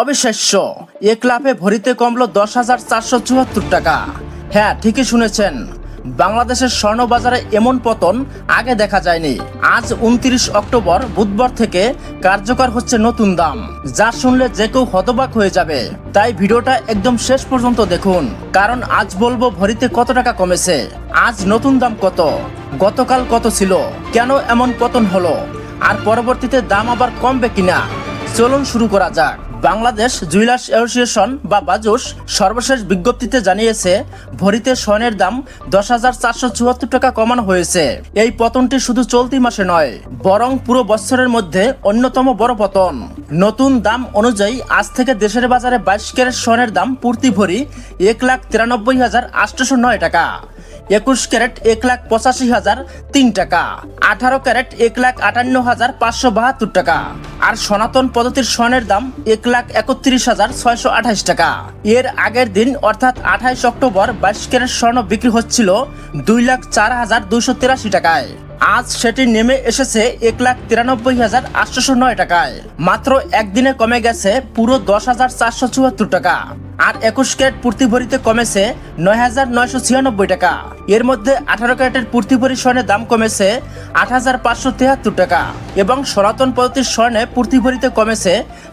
অবিশ্বাস্য। এক লাফে ভরিতে কমলো দশ হাজার চারশো চুয়াত্তর টাকা। হ্যাঁ ঠিকই শুনেছেন। বাংলাদেশের স্বর্ণ বাজারে এমন পতন আগে দেখা যায়নি। আজ উনত্রিশ অক্টোবর, বুধবার থেকে কার্যকর হচ্ছে নতুন দাম। যা শুনলে যে কেউ হতবাক হয়ে যাবে। তাই ভিডিওটা একদম শেষ পর্যন্ত দেখুন। কারণ আজ বলব ভরিতে কত টাকা কমেছে। আজ নতুন দাম কত? গতকাল কত ছিল? কেন এমন পতন হলো? আর পরবর্তীতে দাম আবার কমবে কিনা? চলুন শুরু করা যাক। বাংলাদেশ জুয়েলার্স অ্যাসোসিয়েশন বা বাজুস সর্বশেষ বিজ্ঞপ্তিতে জানিয়েছে, ভরিতে স্বর্ণের দাম দশ হাজার চারশো চুয়াত্তর টাকা কমানো হয়েছে। এই পতনটি শুধু চলতি মাসে নয়, বরং পুরো বছরের মধ্যে অন্যতম বড় পতন। নতুন দাম অনুযায়ী আজ থেকে দেশের বাজারে বাইশ ক্যারেট স্বর্ণের দাম প্রতি ভরি এক লাখ তিরানব্বই হাজার আটশোশো নয় টাকা। একুশ ক্যারেট এক লাখ পঁচাশি হাজার তিন টাকা। আঠারো ক্যারেট এক লাখ আটান্ন হাজার পাঁচশো বাহাত্তর টাকা। আর সনাতন পদ্ধতির স্বর্ণের দাম এক লাখ একত্রিশ হাজার ছয়শো আঠাশ টাকা। এর আগের দিন, অর্থাৎ আঠাইশ অক্টোবর, বাইশ ক্যারেট স্বর্ণ বিক্রি হচ্ছিল দুই লাখ চার হাজার দুইশো তিরাশি টাকায়। আজ সেটি নেমে এসেছে এক লাখ তিরানব্বই হাজার আটশোশো নয় টাকায়। মাত্র একদিনে কমে গেছে পুরো দশ হাজার চারশো চুয়াত্তর টাকা। আর একুশ ক্যারেট প্রতি ভরিতে কমেছে নয় হাজার নয়শো ছিয়ানব্বই টাকা। এর মধ্যে আঠারো ক্যারেটের প্রতি ভরি স্বর্ণের দাম কমেছে আট হাজার পাঁচশো তেহাত্তর টাকা এবং সনাতন পদ্ধতির স্বর্ণে প্রতি ভরিতে কমেছে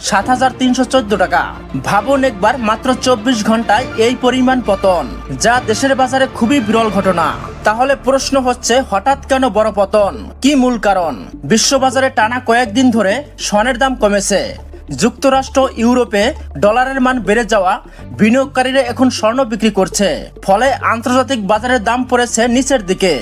সাত হাজার তিনশো চোদ্দ টাকা। ভাবুন একবার মাত্র চব্বিশ ঘন্টায় এই পরিমাণ পতন, যা দেশের বাজারে খুবই বিরল ঘটনা। তাহলে প্রশ্ন হচ্ছে, হঠাৎ কেন বড় পতন? কি মূল কারণ? বিশ্ববাজারে টানা কয়েকদিন ধরে স্বর্ণের দাম কমেছে যুক্তরাষ্ট্র, ইউরোপে ডলারের মান বেড়ে যাওয়া বিনিয়োগকারীরা এখন স্বর্ণ বিক্রি করছে। ফলে আন্তর্জাতিক বাজারের দাম পড়েছে নিচের দিকে।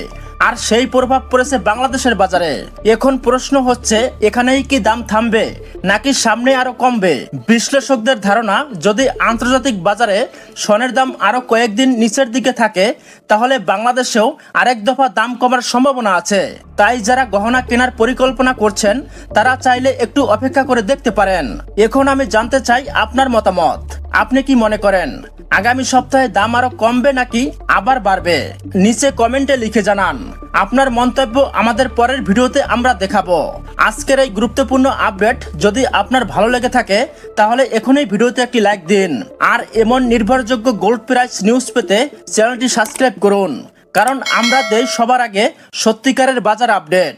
আর সেই প্রভাব পড়েছে বাংলাদেশের বাজারে। এখন প্রশ্ন হচ্ছে, এখানেই কি দাম থামবে, নাকি সামনে আরও কমবে? বিশ্লেষকদের ধারণা, যদি আন্তর্জাতিক বাজারে স্বর্ণের দাম আরও কয়েকদিন নিচের দিকে থাকে, তাহলে বাংলাদেশেও আরেক দফা দাম কমার সম্ভাবনা আছে। তাই যারা গহনা কেনার পরিকল্পনা করছেন, তারা চাইলে একটু অপেক্ষা করে দেখতে পারেন। এখন আমি জানতে চাই আপনার মতামত। আপনি কি মনে করেন? আগামী সপ্তাহে দাম আরও কমবে নাকি? আবার বাড়বে। নিচে কমেন্টে লিখে জানান, আপনার মন্তব্য আমাদের পরের ভিডিওতে আমরা দেখাবো। আজকের এই গুরুত্বপূর্ণ আপডেট যদি আপনার ভালো লেগে থাকে, তাহলে এখনই ভিডিওতে একটি লাইক দিন। আর এমন নির্ভরযোগ্য গোল্ড প্রাইস নিউজ পেতে চ্যানেলটি সাবস্ক্রাইব করুন। কারণ আমরা দেই সবার আগে সত্যিকারের বাজার আপডেট